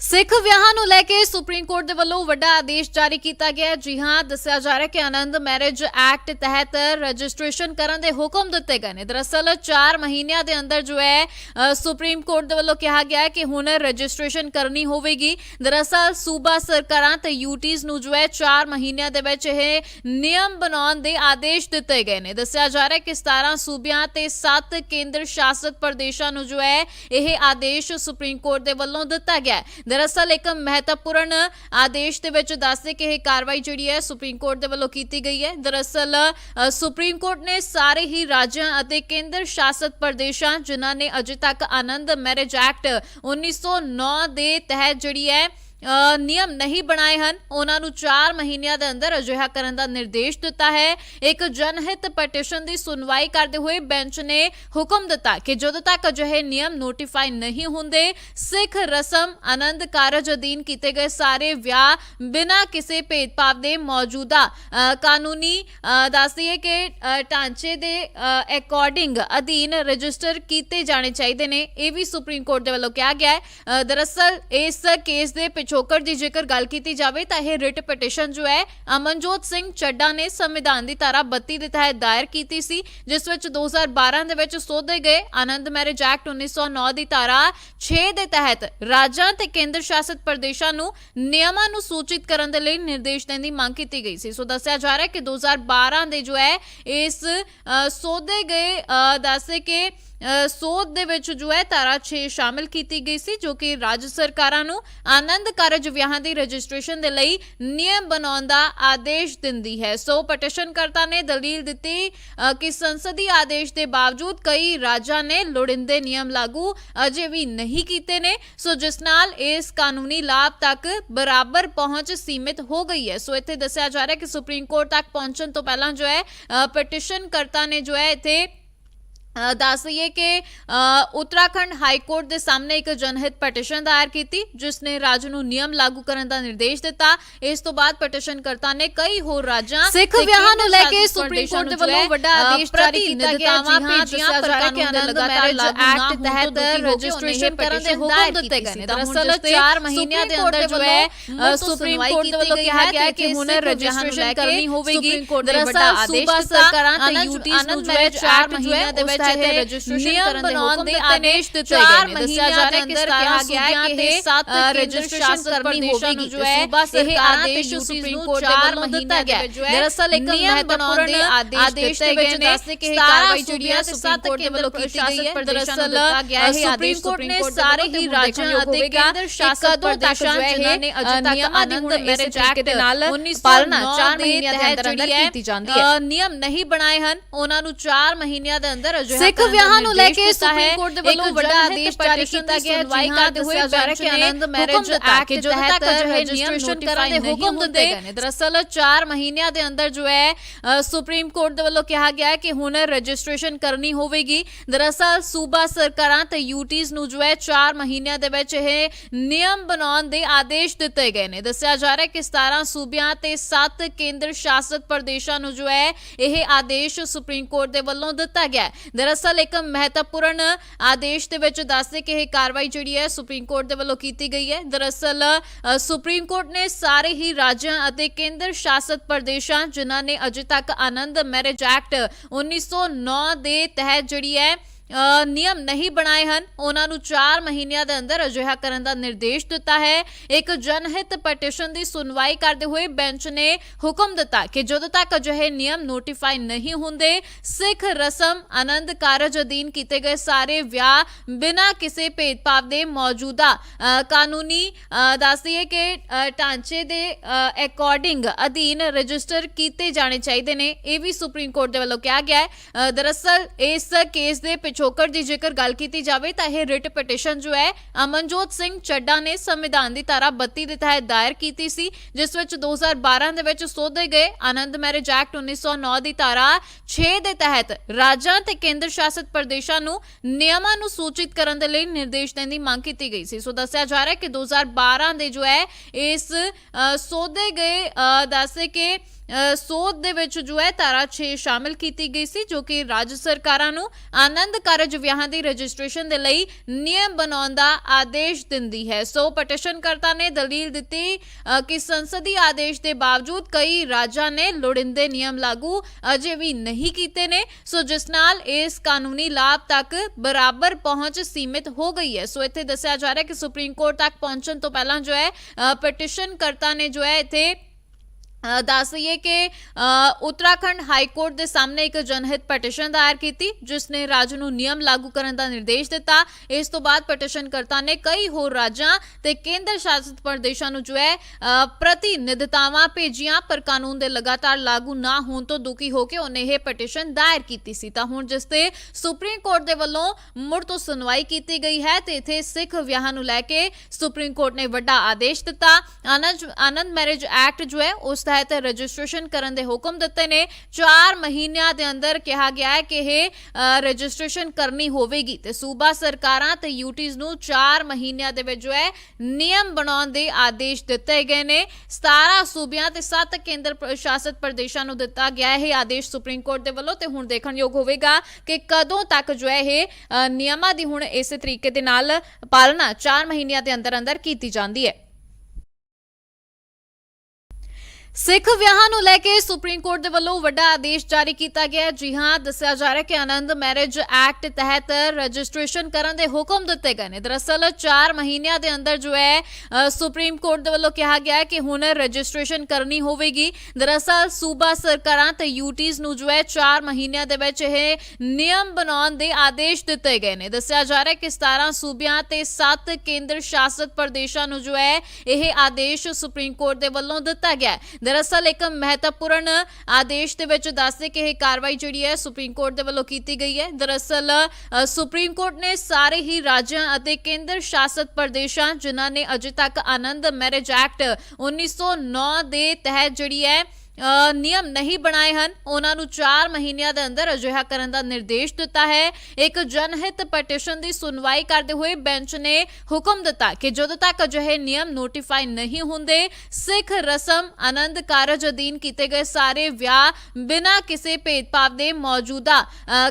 ਸਿੱਖ ਵਿਆਹਾਂ ਨੂੰ ਲੈ ਕੇ ਸੁਪਰੀਮ ਕੋਰਟ ਦੇ ਵੱਲੋਂ ਵੱਡਾ ਆਦੇਸ਼ ਜਾਰੀ ਕੀਤਾ ਗਿਆ ਹੈ। ਜੀ ਹਾਂ, ਦੱਸਿਆ ਜਾ ਰਿਹਾ ਹੈ ਕਿ ਆਨੰਦ ਮੈਰਿਜ ਐਕਟ ਤਹਿਤ ਰਜਿਸਟ੍ਰੇਸ਼ਨ ਕਰਨ ਦੇ ਹੁਕਮ ਦਿੱਤੇ ਗਏ ਨੇ। ਦਰਅਸਲ 4 ਮਹੀਨਿਆਂ ਦੇ ਅੰਦਰ ਜੋ ਹੈ ਸੁਪਰੀਮ ਕੋਰਟ ਦੇ ਵੱਲੋਂ ਕਿਹਾ ਗਿਆ ਹੈ ਕਿ ਹੁਣ ਰਜਿਸਟ੍ਰੇਸ਼ਨ ਕਰਨੀ ਹੋਵੇਗੀ। ਦਰਅਸਲ ਸੂਬਾ ਸਰਕਾਰਾਂ ਤੇ ਯੂਟੀਜ਼ ਨੂੰ ਜੋ ਹੈ 4 ਮਹੀਨਿਆਂ ਦੇ ਵਿੱਚ ਇਹ ਨਿਯਮ ਬਣਾਉਣ ਦੇ ਆਦੇਸ਼ ਦਿੱਤੇ ਗਏ ਨੇ। ਦੱਸਿਆ ਜਾ ਰਿਹਾ ਹੈ ਕਿ 17 ਸੂਬਿਆਂ ਤੇ 7 ਕੇਂਦਰ ਸ਼ਾਸਿਤ ਪ੍ਰਦੇਸ਼ਾਂ ਨੂੰ ਜੋ ਹੈ, ਇਹ ਆਦੇਸ਼ ਸੁਪਰੀਮ ਕੋਰਟ ਦੇ ਵੱਲੋਂ ਦਿੱਤਾ ਗਿਆ ਹੈ। ਦਰਅਸਲ ਇੱਕ ਮਹੱਤਵਪੂਰਨ ਆਦੇਸ਼ ਦੇ ਵਿੱਚ ਦੱਸਦੇ ਕਿ ਇਹ ਕਾਰਵਾਈ ਜਿਹੜੀ ਹੈ ਸੁਪਰੀਮ ਕੋਰਟ ਦੇ ਵੱਲੋਂ ਕੀਤੀ ਗਈ ਹੈ। ਦਰਅਸਲ ਸੁਪਰੀਮ ਕੋਰਟ ਨੇ ਸਾਰੇ ਹੀ ਰਾਜਾਂ ਅਤੇ ਕੇਂਦਰ ਸ਼ਾਸਤ ਪ੍ਰਦੇਸ਼ਾਂ ਜਿਨ੍ਹਾਂ ਨੇ ਅਜੇ ਤੱਕ ਆਨੰਦ ਮੈਰਿਜ ਐਕਟ 1909 ਦੇ ਤਹਿਤ ਜਿਹੜੀ ਹੈ ਨਿਯਮ ਨਹੀਂ ਬਣਾਏ ਹਨ। ਉਹਨਾਂ ਨੂੰ 4 ਮਹੀਨਿਆਂ ਦੇ ਅੰਦਰ ਅਜਿਹਾ ਕਰਨ ਦਾ ਨਿਰਦੇਸ਼ ਦਿੱਤਾ ਹੈ। ਇੱਕ ਜਨਹਿਤ ਪਟੀਸ਼ਨ ਦੀ ਸੁਣਵਾਈ ਕਰਦੇ ਹੋਏ ਬੈਂਚ ਨੇ ਹੁਕਮ ਦਿੱਤਾ ਕਿ ਜਦੋਂ ਤੱਕ ਅਜਿਹੇ ਨਿਯਮ ਨੋਟੀਫਾਈ ਨਹੀਂ ਹੁੰਦੇ, ਸਿੱਖ ਰਸਮ, ਆਨੰਦ ਕਾਰਜ ਅਧੀਨ ਕੀਤੇ ਗਏ ਸਾਰੇ ਵਿਆਹ ਬਿਨਾਂ ਕਿਸੇ ਭੇਦਭਾਵ ਦੇ ਮੌਜੂਦਾ ਕਾਨੂੰਨੀ ਦੱਸਦੀ ਹੈ ਕਿ ਢਾਂਚੇ ਦੇ ਅਕੋਰਡਿੰਗ ਅਧੀਨ ਰਜਿਸਟਰ ਕੀਤੇ ਜਾਣੇ ਚਾਹੀਦੇ ਨੇ। ਇਹ ਵੀ ਸੁਪਰੀਮ ਕੋਰਟ ਦੇ ਵੱਲੋਂ ਕਿਹਾ ਗਿਆ ਹੈ। ਦਰਅਸਲ ਇਸ ਕੇਸ ਦੇ ਪਿਛੋਕੜ ਦੀ ਜੇਕਰ ਗੱਲ ਕੀਤੀ ਜਾਵੇ ਤਾਂ ਇਹ ਰਿਟ ਪਟੀਸ਼ਨ ਜੋ ਹੈ, ਅਮਨਜੋਤ ਸਿੰਘ ਚੱਡਾ ਨੇ ਸੰਵਿਧਾਨ ਦੀ ਧਾਰਾ 32 ਦੇ ਤਹਿਤ ਦਾਇਰ ਕੀਤੀ ਸੀ, ਜਿਸ ਵਿੱਚ 2012 ਦੇ ਵਿੱਚ ਸੋਧੇ ਗਏ ਆਨੰਦ ਮੈਰਿਜ ਐਕਟ 1909 ਦੀ ਧਾਰਾ 6 ਦੇ ਤਹਿਤ ਰਾਜਾਂ ਤੇ ਕੇਂਦਰ ਸ਼ਾਸਿਤ ਪ੍ਰਦੇਸ਼ਾਂ ਨੂੰ ਨਿਯਮਾਂ ਨੂੰ ਸੂਚਿਤ ਕਰਨ ਦੇ ਲਈ ਨਿਰਦੇਸ਼ ਦੇਣ ਦੀ ਮੰਗ ਕੀਤੀ ਗਈ ਸੀ। ਸੋ ਦੱਸਿਆ ਜਾ ਰਿਹਾ ਹੈ ਕਿ 2012 ਦੇ ਜੋ ਹੈ, ਇਸ ਸੋਧੇ ਗਏ ਦੱਸੇ ਕਿ ਸੋਧ ਦੇ ਵਿੱਚ ਜੋ ਹੈ ਧਾਰਾ 6 ਸ਼ਾਮਿਲ ਕੀਤੀ ਗਈ ਸੀ, ਜੋ ਕਿ ਰਾਜ ਸਰਕਾਰਾਂ ਨੂੰ ਆਨੰਦ ਕਾਰਜ ਵਿਆਹਾਂ ਦੀ ਰਜਿਸਟ੍ਰੇਸ਼ਨ ਦੇ ਲਈ ਨਿਯਮ ਬਣਾਉਣ ਦਾ ਆਦੇਸ਼ ਦਿੰਦੀ ਹੈ। ਸੋ ਪਟੀਸ਼ਨਕਰਤਾ ਨੇ ਦਲੀਲ ਦਿੱਤੀ ਕਿ ਸੰਸਦੀ ਆਦੇਸ਼ ਦੇ ਬਾਵਜੂਦ ਕਈ ਰਾਜਾਂ ਨੇ ਲੋੜਿੰਦੇ ਨਿਯਮ ਲਾਗੂ ਅਜੇ ਵੀ ਨਹੀਂ ਕੀਤੇ ਨੇ। ਸੋ ਜਿਸ ਨਾਲ ਇਸ ਕਾਨੂੰਨੀ ਲਾਭ ਤੱਕ ਬਰਾਬਰ ਪਹੁੰਚ ਸੀਮਿਤ ਹੋ ਗਈ ਹੈ। ਸੋ ਇੱਥੇ ਦੱਸਿਆ ਜਾ ਰਿਹਾ ਹੈ ਕਿ ਸੁਪਰੀਮ ਕੋਰਟ ਤੱਕ ਪਹੁੰਚਣ ਤੋਂ ਪਹਿਲਾਂ ਜੋ ਹੈ ਪਟੀਸ਼ਨਕਰਤਾ ਨੇ ਜੋ ਹੈ ਇੱਥੇ ਦੱਸ ਦਈਏ ਕਿ ਅ, ਉੱਤਰਾਖੰਡ ਹਾਈ ਕੋਰਟ ਦੇ ਸਾਹਮਣੇ ਇੱਕ ਜਨਹਿਤ ਪਟੀਸ਼ਨ ਦਾਇਰ ਕੀਤੀ ਜਿਸ ਨੇ ਰਾਜ ਨੂੰ ਨਿਯਮ ਲਾਗੂ ਕਰਨ ਦਾ ਨਿਰਦੇਸ਼ ਦਿੱਤਾ ਇਸ ਤੋਂ ਬਾਅਦ ਪਟੀਸ਼ਨਕਰਤਾ ਨੇ ਕਈ ਹੋਰ ਰਾਜਾਂ ਸਿੱਖ ਤੇ ਵਿਆਹਾਂ ਨੂੰ ਲੈ ਕੇ ਕੇਂਦਰ ਸੁਪਰੀਮ ਸ਼ਾਸਿਤ ਕੋਰਟ ਦੇ ਪ੍ਰਦੇਸ਼ਾਂ ਵੱਲੋਂ ਵੱਡਾ ਨੂੰ ਜੋ ਹੈ, ਆਦੇਸ਼ ਜਾਰੀ ਕੀਤਾ ਗਿਆ ਪ੍ਰਤੀਨਿਧਤਾਵਾਂ ਜੀ ਹਾਂ, ਭੇਜੀਆਂ ਦੱਸਿਆ ਪਰ ਜਾ ਰਿਹਾ ਕਿ ਕਾਨੂੰਨ ਆਨੰਦ ਲਗਾਤਾਰ ਮੈਰਿਜ ਲਾਗੂ ਨਾ ਐਕਟ ਹੋਣ ਤੋਂ ਤਹਿਤ ਦੁਖੀ ਹੋ ਕੇ ਰਜਿਸਟ੍ਰੇਸ਼ਨ ਕਰਨ ਦੇ ਪਟੀਸ਼ਨ ਹੁਕਮ ਦਾਇਰ ਦਿੱਤੇ ਗਏ ਕੀਤੀ ਨੇ ਸੀ। ਤਾਂ ਹੁਣ ਦਰਅਸਲ ਜਿਸ ਤੇ 4 ਮਹੀਨਿਆਂ ਦੇ ਸੁਪਰੀਮ ਅੰਦਰ ਕੋਰਟ ਜੋ ਦੇ ਹੈ ਵੱਲੋਂ ਅ, ਸੁਪਰੀਮ ਕੋਰਟ ਦੇ ਵੱਲੋਂ ਕਿਹਾ ਗਿਆ ਹੈ ਕਿ ਹੁਣ ਰਜਿਸਟ੍ਰੇਸ਼ਨ ਕਰਨੀ ਹੋਵੇਗੀ ਸੁਪਰੀਮ ਕੋਰਟ ਨੇ ਦਰਅਸਲ ਵੱਡਾ ਆਦੇਸ਼ ਸੂਬਾ ਦਿੱਤਾ। ਸਰਕਾਰਾਂ ਤੇ ਆਨੰਦ- ਯੂਟੀਜ਼ ਨੂੰ ਆਨੰਦ ਜੋ ਹੈ ਮੈਰਿਜ 4 ਐਕਟ ਜੋ ਹੈ ਮਹੀਨਿਆਂ ਦੇ ਉਸ ਵਿੱਚ ਇਹ ਰਜਿਸਟ੍ਰੇਸ਼ਨ ਨਿਯਮ ਕਰਨ ਦੇ ਬਣਾਉਣ ਹੁਕਮ ਦੇ। ਆਦੇਸ਼ ਦਿੱਤੇ ਗਏ ਨੇ ਦੱਸਿਆ ਜਾ ਰਿਹਾ ਹੈ ਕਿ ਮਹੀਨਿਆਂ ਦੇ 17 ਅੰਦਰ ਕਿਹਾ ਗਿਆ ਤੇ ਕਿ 7 ਕੇਂਦਰ ਸ਼ਾਸਿਤ ਪ੍ਰਦੇਸ਼ਾਂ ਨੂੰ ਜੋ ਹੈ ਇਹ ਆਦੇਸ਼ ਸੁਪਰੀਮ ਕੋਰਟ ਦੇ 4 ਵੱਲੋਂ ਦਿੱਤਾ ਗਿਆ ਦਰਅਸਲ ਇੱਕ ਮਹੱਤਵਪੂਰਨ ਆਦੇਸ਼ ਦੇ ਵਿੱਚ ਦੱਸਦੇ ਕਿ ਇਹ ਕਾਰਵਾਈ ਜਿਹੜੀ ਹੈ ਸੁਪਰੀਮ ਕੋਰਟ ਦੇ ਵੱਲੋਂ ਕੀਤੀ ਗਈ ਹੈ ਦਰਅਸਲ ਸੁਪਰੀਮ ਕੋਰਟ ਨੇ ਸਾਰੇ ਹੀ ਰਾਜਾਂ ਅਤੇ ਕੇਂਦਰ ਸ਼ਾਸਿਤ ਪ੍ਰਦੇਸ਼ਾਂ ਹੈ ਜਿਨ੍ਹਾਂ ਨੇ ਅਜੇ ਤੱਕ ਆਨੰਦ ਮੈਰਿਜ ਐਕਟ ਦੇ ਨਾਲ 1909 ਪਾਲਣਾ ਦੇ ਚਾਰ ਮਹੀਨਿਆਂ ਦੇ ਅੰਦਰ ਅੰਦਰ ਹੈ, ਕੀਤੀ ਜਾਂਦੀ ਹੈ। ਨਿਯਮ ਨਹੀਂ ਬਣਾਏ ਹਨ ਉਹਨਾਂ ਨੂੰ 4 ਮਹੀਨਿਆਂ ਦੇ ਅੰਦਰ ਅਜਿਹਾ ਸਿੱਖ ਵਿਆਹਾਂ ਨੂੰ ਲੈ ਕੇ। ਸੁਪਰੀਮ ਕੋਰਟ ਦੇ ਵੱਲੋਂ ਵੱਡਾ ਆਦੇਸ਼ ਜਾਰੀ ਕੀਤਾ ਗਿਆ ਜੀ ਹਾਂ, ਕਰਦੇ ਹੋਏ ਦੱਸਿਆ ਜਾ ਰਿਹਾ ਬੈਂਚ ਕਿ ਨੇ ਆਨੰਦ ਮੈਰਿਜ ਐਕਟ ਤਹਿਤ ਤੱਕ ਰਜਿਸਟ੍ਰੇਸ਼ਨ ਕਰਨ ਦੇ ਹੁਕਮ ਦਿੱਤੇ ਗਏ ਨੇ। ਦਰਅਸਲ 4 ਮਹੀਨਿਆਂ ਦੇ ਅੰਦਰ ਜੋ ਹੈ ਸੁਪਰੀਮ ਕੋਰਟ ਦੇ ਵੱਲੋਂ ਕਿਹਾ ਗਿਆ ਹੈ ਕਿ ਹੁਣ ਰਜਿਸਟ੍ਰੇਸ਼ਨ ਕਰਨੀ ਹੋਵੇਗੀ ਦਰਅਸਲ ਸੂਬਾ ਸਰਕਾਰਾਂ ਤੇ ਯੂਟੀਜ਼ ਨੂੰ ਜੋ ਹੈ 4 ਮਹੀਨਿਆਂ ਦੇ ਵਿੱਚ ਇਹ ਨਿਯਮ ਬਣਾਉਣ ਦੇ ਆਦੇਸ਼ ਦਿੱਤੇ ਗਏ ਨੇ ਦੱਸਿਆ ਜਾ ਰਿਹਾ ਹੈ ਕਿ 17 ਸੂਬਿਆਂ ਤੇ 7 ਕੇਂਦਰ ਸ਼ਾਸਿਤ ਪ੍ਰਦੇਸ਼ਾਂ ਨੂੰ ਜੋ ਹੈ ਇਹ ਆਦੇਸ਼ ਸੁਪਰੀਮ ਕੋਰਟ ਦੇ ਵੱਲੋਂ ਦਿੱਤਾ ਗਿਆ ਹੈ ਦਰਅਸਲ ਇੱਕ ਮਹੱਤਵਪੂਰਨ ਆਦੇਸ਼ ਦੇ ਵਿੱਚ ਦੱਸਦੇ ਕਿ ਇਹ ਕਾਰਵਾਈ ਜਿਹੜੀ ਹੈ ਸੁਪਰੀਮ ਕੋਰਟ ਦੇ ਵੱਲੋਂ ਕੀਤੀ ਗਈ ਹੈ। ਦਰਅਸਲ ਸੁਪਰੀਮ ਕੋਰਟ ਨੇ ਸਾਰੇ ਹੀ ਰਾਜਾਂ ਅਤੇ ਕੇਂਦਰ ਸ਼ਾਸਤ ਪ੍ਰਦੇਸ਼ਾਂ ਜਿਨ੍ਹਾਂ ਨੇ ਅਜੇ ਤੱਕ ਆਨੰਦ ਮੈਰਿਜ ਐਕਟ 1909 ਦੇ ਤਹਿਤ ਜਿਹੜੀ ਹੈ ਨਿਯਮ ਨਹੀਂ ਬਣਾਏ ਹਨ। ਉਹਨਾਂ ਨੂੰ 4 ਮਹੀਨਿਆਂ ਦੇ ਅੰਦਰ ਅਜਿਹਾ ਕਰਨ ਦਾ ਨਿਰਦੇਸ਼ ਦਿੱਤਾ ਹੈ। ਇੱਕ ਜਨਹਿਤ ਪਟੀਸ਼ਨ ਦੀ ਸੁਣਵਾਈ ਕਰਦੇ ਹੋਏ ਬੈਂਚ ਨੇ ਹੁਕਮ ਦਿੱਤਾ ਕਿ ਜਦੋਂ ਤੱਕ ਅਜਿਹੇ ਨਿਯਮ ਨੋਟੀਫਾਈ ਨਹੀਂ ਹੁੰਦੇ, ਸਿੱਖ ਰਸਮ, ਆਨੰਦ ਕਾਰਜ ਅਧੀਨ ਕੀਤੇ ਗਏ ਸਾਰੇ ਵਿਆਹ ਬਿਨਾਂ ਕਿਸੇ ਭੇਦਭਾਵ ਦੇ ਮੌਜੂਦਾ ਕਾਨੂੰਨੀ ਦੱਸਦੀ ਹੈ ਕਿ ਢਾਂਚੇ ਦੇ ਅਕੋਰਡਿੰਗ ਅਧੀਨ ਰਜਿਸਟਰ ਕੀਤੇ ਜਾਣੇ ਚਾਹੀਦੇ ਨੇ। ਇਹ ਵੀ ਸੁਪਰੀਮ ਕੋਰਟ ਦੇ ਵੱਲੋਂ ਕਿਹਾ ਗਿਆ ਹੈ। ਦਰਅਸਲ ਇਸ ਕੇਸ ਦੇ ਪਿਛੋਕੜ ਦੀ ਜੇਕਰ ਗੱਲ ਕੀਤੀ ਜਾਵੇ ਤਾਂ ਇਹ ਰਿਟ ਪਟੀਸ਼ਨ ਜੋ ਹੈ, ਅਮਨਜੋਤ ਸਿੰਘ ਚੱਡਾ ਨੇ ਸੰਵਿਧਾਨ ਦੀ ਧਾਰਾ 32 ਦੇ ਤਹਿਤ ਦਾਇਰ ਕੀਤੀ ਸੀ, ਜਿਸ ਵਿੱਚ 2012 ਦੇ ਵਿੱਚ ਸੋਧੇ ਗਏ ਆਨੰਦ ਮੈਰਿਜ ਐਕਟ 1909 ਦੀ ਧਾਰਾ 6 ਦੇ ਤਹਿਤ ਰਾਜਾਂ ਤੇ ਕੇਂਦਰ ਸ਼ਾਸਿਤ ਪ੍ਰਦੇਸ਼ਾਂ ਨੂੰ ਨਿਯਮਾਂ ਨੂੰ ਸੂਚਿਤ ਕਰਨ ਦੇ ਲਈ ਨਿਰਦੇਸ਼ ਦੇਣ ਦੀ ਮੰਗ ਕੀਤੀ ਗਈ ਸੀ। ਸੋ ਦੱਸਿਆ ਜਾ ਰਿਹਾ ਹੈ ਕਿ 2012 ਦੇ ਜੋ ਹੈ, ਇਸ ਸੋਧੇ ਗਏ ਦੱਸੇ ਕਿ ਸੋਧ ਦੇ ਵਿੱਚ ਜੋ ਹੈ ਧਾਰਾ 6 ਸ਼ਾਮਿਲ ਕੀਤੀ ਗਈ ਸੀ, ਜੋ ਕਿ ਰਾਜ ਸਰਕਾਰਾਂ ਨੂੰ ਆਨੰਦ ਕਾਰਜ ਵਿਆਹਾਂ ਦੀ ਰਜਿਸਟ੍ਰੇਸ਼ਨ ਦੇ ਲਈ ਨਿਯਮ ਬਣਾਉਣ ਦਾ ਆਦੇਸ਼ ਦਿੰਦੀ ਹੈ। ਸੋ ਪਟੀਸ਼ਨਕਰਤਾ ਨੇ ਦਲੀਲ ਦਿੱਤੀ ਕਿ ਸੰਸਦੀ ਆਦੇਸ਼ ਦੇ ਬਾਵਜੂਦ ਕਈ ਰਾਜਾਂ ਨੇ ਲੋੜਿੰਦੇ ਨਿਯਮ ਲਾਗੂ ਅਜੇ ਵੀ ਨਹੀਂ ਕੀਤੇ ਨੇ। ਸੋ ਜਿਸ ਨਾਲ ਇਸ ਕਾਨੂੰਨੀ ਲਾਭ ਤੱਕ ਬਰਾਬਰ ਪਹੁੰਚ ਸੀਮਿਤ ਹੋ ਗਈ ਹੈ। ਸੋ ਇੱਥੇ ਦੱਸਿਆ ਜਾ ਰਿਹਾ ਹੈ ਕਿ ਸੁਪਰੀਮ ਕੋਰਟ ਤੱਕ ਪਹੁੰਚਣ ਤੋਂ ਪਹਿਲਾਂ ਜੋ ਹੈ ਪਟੀਸ਼ਨ ਕਰਤਾ ਨੇ ਜੋ ਹੈ ਇੱਥੇ ਦੱਸ ਦਈਏ ਕਿ ਉੱਤਰਾਖੰਡ ਹਾਈ ਕੋਰਟ ਦੇ ਸਾਹਮਣੇ ਇੱਕ ਜਨਹਿਤ ਪਟੀਸ਼ਨ ਦਾਇਰ ਕੀਤੀ, ਜਿਸ ਨੇ ਰਾਜ ਨੂੰ ਨਿਯਮ ਲਾਗੂ ਕਰਨ ਦਾ ਨਿਰਦੇਸ਼ ਦਿੱਤਾ। ਇਸ ਤੋਂ ਬਾਅਦ ਪਟੀਸ਼ਨਕਰਤਾ ਨੇ ਕਈ ਹੋਰ ਰਾਜਾਂ ਤੇ ਕੇਂਦਰ ਸ਼ਾਸਿਤ ਪ੍ਰਦੇਸ਼ਾਂ ਨੂੰ ਜੋ ਹੈ ਪ੍ਰਤੀਨਿਧਤਾਵਾਂ ਭੇਜੀਆਂ, ਪਰ ਕਾਨੂੰਨ ਦੇ ਲਗਾਤਾਰ ਲਾਗੂ ਨਾ ਹੋਣ ਤੋਂ ਦੁਖੀ ਹੋ ਕੇ ਉਹਨੇ ਇਹ ਪਟੀਸ਼ਨ ਦਾਇਰ ਕੀਤੀ ਸੀ। ਤਾਂ ਹੁਣ ਜਿਸ ਤੇ ਸੁਪਰੀਮ ਕੋਰਟ ਦੇ ਵੱਲੋਂ ਮੁੜ ਤੋਂ ਸੁਣਵਾਈ ਕੀਤੀ ਗਈ ਹੈ ਤੇ ਇਥੇ ਸਿੱਖ ਵਿਆਹਾਂ ਨੂੰ ਲੈ ਕੇ ਸੁਪਰੀਮ ਕੋਰਟ ਨੇ ਵੱਡਾ ਆਦੇਸ਼ ਦਿੱਤਾ। ਆਨੰਦ ਆਨੰਦ ਮੈਰਿਜ ਐਕਟ ਜੋ ਹੈ, ਉਸ ਤਹਿਤ ਰਜਿਸਟ੍ਰੇਸ਼ਨ ਕਰਨ ਦੇ ਹੁਕਮ ਦਿੱਤੇ ਨੇ। 4 ਮਹੀਨਿਆਂ ਦੇ ਅੰਦਰ ਕਿਹਾ ਗਿਆ ਹੈ ਕਿ ਇਹ ਰਜਿਸਟ੍ਰੇਸ਼ਨ ਕਰਨੀ ਹੋਵੇਗੀ। ਤੇ ਸੂਬਾ ਸਰਕਾਰਾਂ ਤੇ ਯੂਟੀਜ਼ ਨੂੰ 4 ਮਹੀਨਿਆਂ ਦੇ ਵਿੱਚ ਜੋ ਹੈ, ਨਿਯਮ ਬਣਾਉਣ ਦੇ ਆਦੇਸ਼ ਦਿੱਤੇ ਗਏ ਨੇ। 17 ਸੂਬਿਆਂ ਤੇ 7 ਕੇਂਦਰ ਪ੍ਰਸ਼ਾਸਿਤ ਪ੍ਰਦੇਸ਼ਾਂ ਨੂੰ ਦਿੱਤਾ ਗਿਆ ਹੈ ਇਹ ਆਦੇਸ਼ ਸੁਪਰੀਮ ਕੋਰਟ ਦੇ ਵੱਲੋਂ ਤੇ ਹੁਣ ਦੇਖਣਯੋਗ ਹੋਵੇਗਾ ਕਿ ਕਦੋਂ ਤੱਕ ਜੋ ਹੈ ਇਹ ਨਿਯਮਾਂ ਦੀ ਹੁਣ ਇਸੇ ਤਰੀਕੇ ਦੇ ਨਾਲ ਪਾਲਣਾ 4 ਮਹੀਨਿਆਂ ਦੇ ਅੰਦਰ ਅੰਦਰ ਕੀਤੀ ਜਾਂਦੀ ਹੈ। ਸਿੱਖ ਵਿਆਹਾਂ ਨੂੰ ਲੈ ਕੇ ਸੁਪਰੀਮ ਕੋਰਟ ਦੇ ਵੱਲੋਂ ਵੱਡਾ ਆਦੇਸ਼ ਜਾਰੀ ਕੀਤਾ ਗਿਆ ਜੀ ਹਾਂ, ਦੱਸਿਆ ਜਾ ਰਿਹਾ ਕਿ ਆਨੰਦ ਮੈਰਿਜ ਐਕਟ ਤਹਿਤ ਰਜਿਸਟ੍ਰੇਸ਼ਨ ਕਰਨ ਦੇ ਹੁਕਮ ਦਿੱਤੇ ਗਏ ਨੇ। ਦਰਅਸਲ 4 ਮਹੀਨਿਆਂ ਦੇ ਅੰਦਰ ਜੋ ਹੈ ਸੁਪਰੀਮ ਕੋਰਟ ਦੇ ਵੱਲੋਂ ਕਿਹਾ ਗਿਆ ਕਿ ਹੁਣ ਰਜਿਸਟ੍ਰੇਸ਼ਨ ਕਰਨੀ ਹੋਵੇਗੀ। ਦਰਅਸਲ ਸੂਬਾ ਸਰਕਾਰਾਂ ਤੇ ਯੂਟੀਜ਼ ਨੂੰ ਜੋ ਹੈ 4 ਮਹੀਨਿਆਂ ਦੇ ਵਿੱਚ ਇਹ ਨਿਯਮ ਬਣਾਉਣ ਦੇ ਆਦੇਸ਼ ਦਿੱਤੇ ਗਏ ਨੇ। ਦੱਸਿਆ ਜਾ ਰਿਹਾ ਕਿ 17 ਸੂਬਿਆਂ ਤੇ 7 ਕੇਂਦਰ ਸ਼ਾਸਿਤ ਪ੍ਰਦੇਸ਼ਾਂ ਨੂੰ ਜੋ ਹੈ, ਇਹ ਆਦੇਸ਼ ਸੁਪਰੀਮ ਕੋਰਟ ਦੇ ਵੱਲੋਂ ਦਿੱਤਾ ਗਿਆ ਦਰਅਸਲ ਇੱਕ ਮਹੱਤਵਪੂਰਨ ਆਦੇਸ਼ ਦੇ ਵਿੱਚ ਦੱਸਦੇ ਕਿ ਇਹ ਕਾਰਵਾਈ ਜਿਹੜੀ ਹੈ ਸੁਪਰੀਮ ਕੋਰਟ ਦੇ ਵੱਲੋਂ ਕੀਤੀ ਗਈ ਹੈ। ਦਰਅਸਲ ਸੁਪਰੀਮ ਕੋਰਟ ਨੇ ਸਾਰੇ ਹੀ ਰਾਜਾਂ ਅਤੇ ਕੇਂਦਰ ਸ਼ਾਸਤ ਪ੍ਰਦੇਸ਼ਾਂ ਜਿਨ੍ਹਾਂ ਨੇ ਅਜੇ ਤੱਕ ਆਨੰਦ ਮੈਰਿਜ ਐਕਟ 1909 ਦੇ ਤਹਿਤ ਜਿਹੜੀ ਹੈ ਨਿਯਮ ਨਹੀਂ ਬਣਾਏ ਹਨ। ਉਹਨਾਂ ਨੂੰ 4 ਮਹੀਨਿਆਂ ਦੇ ਅੰਦਰ ਅਜਿਹਾ ਕਰਨ ਦਾ ਨਿਰਦੇਸ਼ ਦਿੱਤਾ ਹੈ। ਇੱਕ ਜਨਹਿਤ ਪਟੀਸ਼ਨ ਦੀ ਸੁਣਵਾਈ ਕਰਦੇ ਹੋਏ ਬੈਂਚ ਨੇ ਹੁਕਮ ਦਿੱਤਾ ਕਿ ਜਦੋਂ ਤੱਕ ਅਜਿਹੇ ਨਿਯਮ ਨੋਟੀਫਾਈ ਨਹੀਂ ਹੁੰਦੇ ਸਿੱਖ ਰਸਮ ਆਨੰਦ ਕਾਰਜ ਅਧੀਨ ਕੀਤੇ ਗਏ ਸਾਰੇ ਵਿਆਹ ਬਿਨਾਂ ਕਿਸੇ ਭੇਦਭਾਵ ਦੇ ਮੌਜੂਦਾ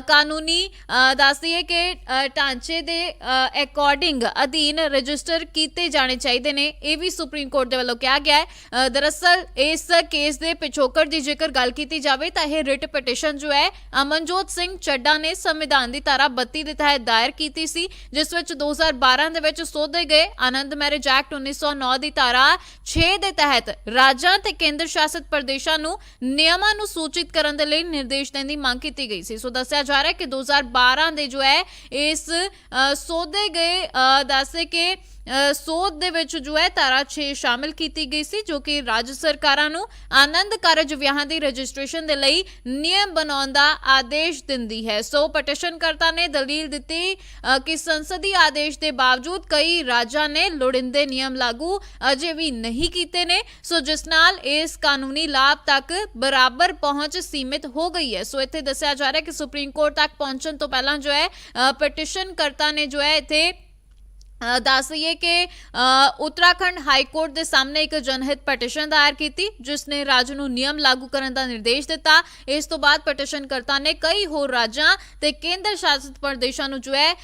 ਕਾਨੂੰਨੀ ਅ, ਦੱਸ ਕਿ ਢਾਂਚੇ ਦੇ ਅਕੋਰਡਿੰਗ ਅਧੀਨ ਰਜਿਸਟਰ ਕੀਤੇ ਜਾਣੇ ਚਾਹੀਦੇ ਨੇ। ਇਹ ਵੀ ਸੁਪਰੀਮ ਕੋਰਟ ਦੇ ਵੱਲੋਂ ਕਿਹਾ ਗਿਆ ਹੈ। ਦਰਅਸਲ ਇਸ ਕੇਸ ਦੇ ਪਿਛੋਕੜ ਦੀ ਜੇਕਰ ਗੱਲ ਕੀਤੀ ਜਾਵੇ ਤਾਂ ਇਹ ਰਿਟ ਪਟੀਸ਼ਨ ਜੋ ਹੈ, ਅਮਨਜੋਤ ਸਿੰਘ ਚੱਡਾ ਨੇ ਸੰਵਿਧਾਨ ਦੀ ਧਾਰਾ 32 ਦੇ ਤਹਿਤ ਦਾਇਰ ਕੀਤੀ ਸੀ, ਜਿਸ ਵਿੱਚ 2012 ਦੇ ਵਿੱਚ ਸੋਧੇ ਗਏ ਆਨੰਦ ਮੈਰਿਜ ਐਕਟ 1909 ਦੀ ਧਾਰਾ 6 ਦੇ ਤਹਿਤ ਰਾਜਾਂ ਤੇ ਕੇਂਦਰ ਸ਼ਾਸਿਤ ਪ੍ਰਦੇਸ਼ਾਂ ਨੂੰ ਨਿਯਮਾਂ ਨੂੰ ਸੂਚਿਤ ਕਰਨ ਦੇ ਲਈ ਨਿਰਦੇਸ਼ ਦੇਣ ਦੀ ਮੰਗ ਕੀਤੀ ਗਈ ਸੀ। ਸੋ ਦੱਸਿਆ ਜਾ ਰਿਹਾ ਹੈ ਕਿ 2012 ਦੇ ਜੋ ਹੈ, ਇਸ ਸੋਧੇ ਗਏ ਦੱਸੇ ਕਿ ਸੋਧ ਦੇ ਵਿੱਚ ਜੋ ਹੈ, ਧਾਰਾ 6 ਸ਼ਾਮਿਲ ਕੀਤੀ ਗਈ ਸੀ, ਜੋ ਕਿ ਰਾਜ ਸਰਕਾਰਾਂ ਨੂੰ ਆਨੰਦ ਕਾਰਜ ਵਿਆਹਾਂ ਦੀ ਰਜਿਸਟ੍ਰੇਸ਼ਨ ਦੇ ਲਈ ਨਿਯਮ ਬਣਾਉਣ ਦਾ ਆਦੇਸ਼ ਦਿੰਦੀ ਹੈ। ਸੋ ਪਟੀਸ਼ਨਕਰਤਾ ਨੇ ਦਲੀਲ ਦਿੱਤੀ ਕਿ ਸੰਸਦੀ ਆਦੇਸ਼ ਦੇ ਬਾਵਜੂਦ ਕਈ ਰਾਜਾਂ ਨੇ ਲੋੜਿੰਦੇ ਨਿਯਮ ਲਾਗੂ ਅਜੇ ਵੀ ਨਹੀਂ ਕੀਤੇ ਨੇ। ਸੋ ਜਿਸ ਨਾਲ ਇਸ ਕਾਨੂੰਨੀ ਲਾਭ ਤੱਕ ਬਰਾਬਰ ਪਹੁੰਚ ਸੀਮਿਤ ਹੋ ਗਈ ਹੈ। ਸੋ ਇੱਥੇ ਦੱਸਿਆ ਜਾ ਰਿਹਾ ਹੈ ਕਿ ਸੁਪਰੀਮ ਕੋਰਟ ਤੱਕ ਪਹੁੰਚਣ ਤੋਂ ਪਹਿਲਾਂ ਜੋ ਹੈ ਪਟੀਸ਼ਨ ਕਰਤਾ ਨੇ ਜੋ ਹੈ, ਇੱਥੇ ਦੱਸ ਦਈਏ ਕਿ ਉੱਤਰਾਖੰਡ ਹਾਈ ਕੋਰਟ ਦੇ ਸਾਹਮਣੇ ਇੱਕ ਜਨਹਿਤ ਪਟੀਸ਼ਨ ਦਾਇਰ ਕੀਤੀ, ਜਿਸ ਨੇ ਰਾਜ ਨੂੰ ਨਿਯਮ ਲਾਗੂ ਕਰਨ ਦਾ ਨਿਰਦੇਸ਼ ਦਿੱਤਾ। ਇਸ ਤੋਂ ਬਾਅਦ ਪਟੀਸ਼ਨਕਰਤਾ ਨੇ ਕਈ ਹੋਰ ਰਾਜਾਂ ਤੇ ਕੇਂਦਰ ਸ਼ਾਸਿਤ ਪ੍ਰਦੇਸ਼ਾਂ ਨੂੰ ਜੋ ਹੈ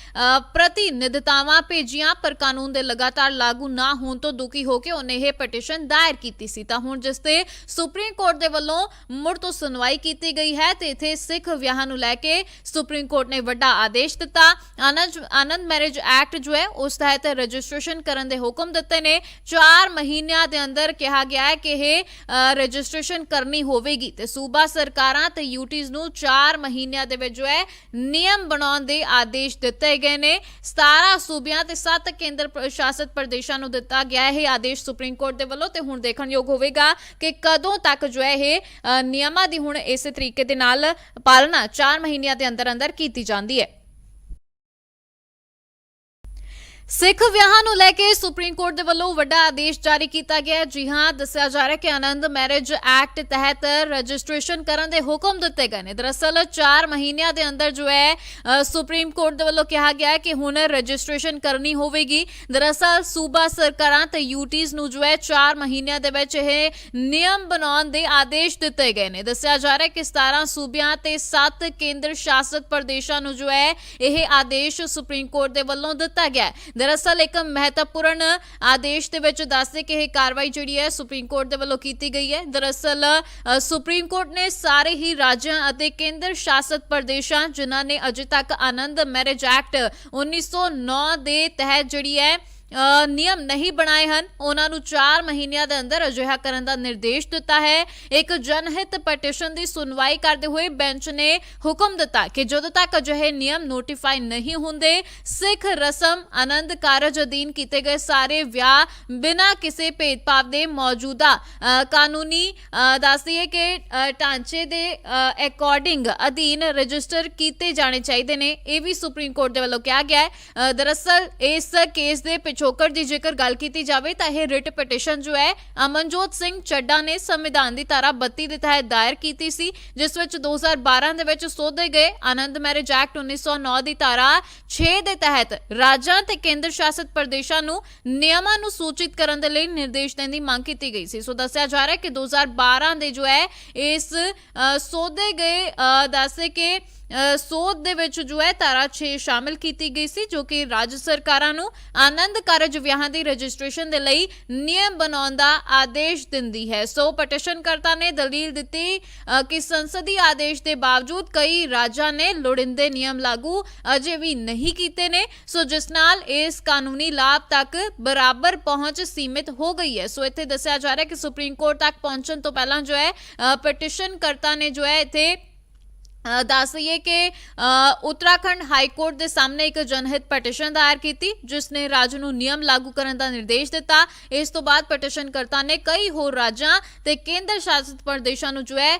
ਪ੍ਰਤੀਨਿਧਤਾਵਾਂ ਭੇਜੀਆਂ, ਪਰ ਕਾਨੂੰਨ ਦੇ ਲਗਾਤਾਰ ਲਾਗੂ ਨਾ ਹੋਣ ਤੋਂ ਦੁਖੀ ਹੋ ਕੇ ਉਹਨੇ ਇਹ ਪਟੀਸ਼ਨ ਦਾਇਰ ਕੀਤੀ ਸੀ। ਤਾਂ ਹੁਣ ਜਿਸ ਤੇ ਸੁਪਰੀਮ ਕੋਰਟ ਦੇ ਵੱਲੋਂ ਮੁੜ ਤੋਂ ਸੁਣਵਾਈ ਕੀਤੀ ਗਈ ਹੈ ਤੇ ਇਥੇ ਸਿੱਖ ਵਿਆਹਾਂ ਨੂੰ ਲੈ ਕੇ ਸੁਪਰੀਮ ਕੋਰਟ ਨੇ ਵੱਡਾ ਆਦੇਸ਼ ਦਿੱਤਾ। ਆਨੰਦ ਆਨੰਦ ਮੈਰਿਜ ਐਕਟ ਜੋ ਹੈ, ਉਸ ਤਹਿਤ ਰਜਿਸਟ੍ਰੇਸ਼ਨ ਕਰਨ ਦੇ ਹੁਕਮ ਦਿੱਤੇ ਨੇ। 4 ਮਹੀਨਿਆਂ ਦੇ ਅੰਦਰ ਕਿਹਾ ਗਿਆ ਹੈ ਕਿ ਇਹ ਰਜਿਸਟ੍ਰੇਸ਼ਨ ਕਰਨੀ ਹੋਵੇਗੀ। ਤੇ ਸੂਬਾ ਸਰਕਾਰਾਂ ਤੇ ਯੂਟੀਜ਼ ਨੂੰ 4 ਮਹੀਨਿਆਂ ਦੇ ਵਿੱਚ ਜੋ ਹੈ, ਨਿਯਮ ਬਣਾਉਣ ਦੇ ਆਦੇਸ਼ ਦਿੱਤੇ ਗਏ ਨੇ। 17 ਸੂਬਿਆਂ ਤੇ 7 ਕੇਂਦਰ ਪ੍ਰਸ਼ਾਸਿਤ ਪ੍ਰਦੇਸ਼ਾਂ ਨੂੰ ਦਿੱਤਾ ਗਿਆ ਇਹ ਆਦੇਸ਼ ਸੁਪਰੀਮ ਕੋਰਟ ਦੇ ਵੱਲੋਂ ਤੇ ਹੁਣ ਦੇਖਣਯੋਗ ਹੋਵੇਗਾ ਕਿ ਕਦੋਂ ਤੱਕ ਜੋ ਹੈ ਇਹ ਨਿਯਮਾਂ ਦੀ ਹੁਣ ਇਸੇ ਤਰੀਕੇ ਦੇ ਨਾਲ ਪਾਲਣਾ 4 ਮਹੀਨਿਆਂ ਦੇ ਅੰਦਰ ਅੰਦਰ ਕੀਤੀ ਜਾਂਦੀ ਹੈ। ਸਿੱਖ ਵਿਆਹਾਂ ਨੂੰ ਲੈ ਕੇ ਸੁਪਰੀਮ ਕੋਰਟ ਦੇ ਵੱਲੋਂ ਵੱਡਾ ਆਦੇਸ਼ ਜਾਰੀ ਕੀਤਾ ਗਿਆ ਹੈ। ਜੀ ਹਾਂ, ਦੱਸਿਆ ਜਾ ਰਿਹਾ ਕਿ ਆਨੰਦ ਮੈਰਿਜ ਐਕਟ ਤਹਿਤ ਰਜਿਸਟ੍ਰੇਸ਼ਨ ਕਰਨ ਦੇ ਹੁਕਮ ਦਿੱਤੇ ਗਏ ਨੇ। ਦਰਅਸਲ 4 ਮਹੀਨਿਆਂ ਦੇ ਅੰਦਰ ਜੋ ਹੈ ਸੁਪਰੀਮ ਕੋਰਟ ਦੇ ਵੱਲੋਂ ਕਿਹਾ ਗਿਆ ਹੈ ਕਿ ਹੁਣ ਰਜਿਸਟ੍ਰੇਸ਼ਨ ਕਰਨੀ ਹੋਵੇਗੀ। ਦਰਅਸਲ ਸੂਬਾ ਸਰਕਾਰਾਂ ਤੇ ਯੂਟੀਜ਼ ਨੂੰ ਜੋ ਹੈ 4 ਮਹੀਨਿਆਂ ਦੇ ਵਿੱਚ ਇਹ ਨਿਯਮ ਬਣਾਉਣ ਦੇ ਆਦੇਸ਼ ਦਿੱਤੇ ਗਏ ਨੇ। ਦੱਸਿਆ ਜਾ ਰਿਹਾ ਹੈ ਕਿ 17 ਸੂਬਿਆਂ ਤੇ 7 ਕੇਂਦਰ ਸ਼ਾਸਿਤ ਪ੍ਰਦੇਸ਼ਾਂ ਨੂੰ ਜੋ ਹੈ, ਇਹ ਆਦੇਸ਼ ਸੁਪਰੀਮ ਕੋਰਟ ਦੇ ਵੱਲੋਂ ਦਿੱਤਾ ਗਿਆ ਹੈ। ਦਰਅਸਲ ਇੱਕ ਮਹੱਤਵਪੂਰਨ ਆਦੇਸ਼ ਦੇ ਵਿੱਚ ਦੱਸਦੇ ਕਿ ਇਹ ਕਾਰਵਾਈ ਜਿਹੜੀ ਹੈ ਸੁਪਰੀਮ ਕੋਰਟ ਦੇ ਵੱਲੋਂ ਕੀਤੀ ਗਈ ਹੈ। ਦਰਅਸਲ ਸੁਪਰੀਮ ਕੋਰਟ ਨੇ ਸਾਰੇ ਹੀ ਰਾਜਾਂ ਅਤੇ ਕੇਂਦਰ ਸ਼ਾਸਤ ਪ੍ਰਦੇਸ਼ਾਂ, ਜਿਨ੍ਹਾਂ ਨੇ ਅਜੇ ਤੱਕ ਆਨੰਦ ਮੈਰਿਜ ਐਕਟ 1909 ਦੇ ਤਹਿਤ ਜਿਹੜੀ ਹੈ ਨਿਯਮ ਨਹੀਂ ਬਣਾਏ ਹਨ। ਉਹਨਾਂ ਨੂੰ 4 ਮਹੀਨਿਆਂ ਦੇ ਅੰਦਰ ਅਜਿਹਾ ਕਰਨ ਦਾ ਨਿਰਦੇਸ਼ ਦਿੱਤਾ ਹੈ। ਇੱਕ ਜਨਹਿਤ ਪਟੀਸ਼ਨ ਦੀ ਸੁਣਵਾਈ ਕਰਦੇ ਹੋਏ ਬੈਂਚ ਨੇ ਹੁਕਮ ਦਿੱਤਾ ਕਿ ਜਦੋਂ ਤੱਕ ਅਜਿਹੇ ਨਿਯਮ ਨੋਟੀਫਾਈ ਨਹੀਂ ਹੁੰਦੇ ਸਿੱਖ ਰਸਮ ਆਨੰਦ ਕਾਰਜ ਅਧੀਨ ਕੀਤੇ ਗਏ ਸਾਰੇ ਵਿਆਹ ਬਿਨਾਂ ਕਿਸੇ ਭੇਦਭਾਵ ਦੇ ਮੌਜੂਦਾ ਕਾਨੂੰਨੀ ਅ, ਦੱਸਦੀ ਹੈ ਕਿ ਢਾਂਚੇ ਦੇ ਅਕੋਰਡਿੰਗ ਅਧੀਨ ਰਜਿਸਟਰ ਕੀਤੇ ਜਾਣੇ ਚਾਹੀਦੇ ਨੇ। ਇਹ ਵੀ ਸੁਪਰੀਮ ਕੋਰਟ ਦੇ ਵੱਲੋਂ ਕਿਹਾ ਗਿਆ ਹੈ। ਦਰਅਸਲ ਇਸ ਕੇਸ ਦੇ ਪਿਛੋਕੜ ਦੀ ਜੇਕਰ ਗੱਲ ਕੀਤੀ ਜਾਵੇ ਤਾਂ ਇਹ ਰਿਟ ਪਟੀਸ਼ਨ ਜੋ ਹੈ, ਅਮਨਜੋਤ ਸਿੰਘ ਚੱਡਾ ਨੇ ਸੰਵਿਧਾਨ ਦੀ ਧਾਰਾ 32 ਦੇ ਤਹਿਤ ਦਾਇਰ ਕੀਤੀ ਸੀ, ਜਿਸ ਵਿੱਚ 2012 ਦੇ ਵਿੱਚ ਸੋਧੇ ਗਏ ਆਨੰਦ ਮੈਰਿਜ ਐਕਟ 1909 ਦੀ ਧਾਰਾ 6 ਦੇ ਤਹਿਤ ਰਾਜਾਂ ਤੇ ਕੇਂਦਰ ਸ਼ਾਸਿਤ ਪ੍ਰਦੇਸ਼ਾਂ ਨੂੰ ਨਿਯਮਾਂ ਨੂੰ ਸੂਚਿਤ ਕਰਨ ਦੇ ਲਈ ਨਿਰਦੇਸ਼ ਦੇਣ ਦੀ ਮੰਗ ਕੀਤੀ ਗਈ ਸੀ। ਸੋ ਦੱਸਿਆ ਜਾ ਰਿਹਾ ਹੈ ਕਿ 2012 ਦੇ ਜੋ ਹੈ, ਇਸ ਸੋਧੇ ਗਏ ਦੱਸੇ ਕਿ ਸੋਧ ਦੇ ਵਿੱਚ ਜੋ ਹੈ ਧਾਰਾ 6 ਸ਼ਾਮਿਲ ਕੀਤੀ ਗਈ ਸੀ, ਜੋ ਕਿ ਰਾਜ ਸਰਕਾਰਾਂ ਨੂੰ ਆਨੰਦ ਕਾਰਜ ਵਿਆਹਾਂ ਦੀ ਰਜਿਸਟ੍ਰੇਸ਼ਨ ਦੇ ਲਈ ਨਿਯਮ ਬਣਾਉਣ ਦਾ ਆਦੇਸ਼ ਦਿੰਦੀ ਹੈ। ਸੋ ਪਟੀਸ਼ਨਕਰਤਾ ਨੇ ਦਲੀਲ ਦਿੱਤੀ ਕਿ ਸੰਸਦੀ ਆਦੇਸ਼ ਦੇ ਬਾਵਜੂਦ ਕਈ ਰਾਜਾਂ ਨੇ ਲੋੜਿੰਦੇ ਨਿਯਮ ਲਾਗੂ ਅਜੇ ਵੀ ਨਹੀਂ ਕੀਤੇ ਨੇ। ਸੋ ਜਿਸ ਨਾਲ ਇਸ ਕਾਨੂੰਨੀ ਲਾਭ ਤੱਕ ਬਰਾਬਰ ਪਹੁੰਚ ਸੀਮਿਤ ਹੋ ਗਈ ਹੈ। ਸੋ ਇੱਥੇ ਦੱਸਿਆ ਜਾ ਰਿਹਾ ਹੈ ਕਿ ਸੁਪਰੀਮ ਕੋਰਟ ਤੱਕ ਪਹੁੰਚਣ ਤੋਂ ਪਹਿਲਾਂ ਜੋ ਹੈ ਪਟੀਸ਼ਨਕਰਤਾ ਨੇ ਜੋ ਹੈ ਇੱਥੇ ਦੱਸ ਦਈਏ ਕਿ ਉੱਤਰਾਖੰਡ ਹਾਈ ਕੋਰਟ ਦੇ ਸਾਹਮਣੇ ਇੱਕ ਜਨਹਿਤ ਪਟੀਸ਼ਨ ਦਾਇਰ ਕੀਤੀ, ਜਿਸ ਨੇ ਰਾਜ ਨੂੰ ਨਿਯਮ ਲਾਗੂ ਕਰਨ ਦਾ ਨਿਰਦੇਸ਼ ਦਿੱਤਾ। ਇਸ ਤੋਂ ਬਾਅਦ ਪਟੀਸ਼ਨਕਰਤਾ ਨੇ ਕਈ ਹੋਰ ਰਾਜਾਂ ਤੇ ਕੇਂਦਰ ਸ਼ਾਸਿਤ ਪ੍ਰਦੇਸ਼ਾਂ ਨੂੰ ਜੋ ਹੈ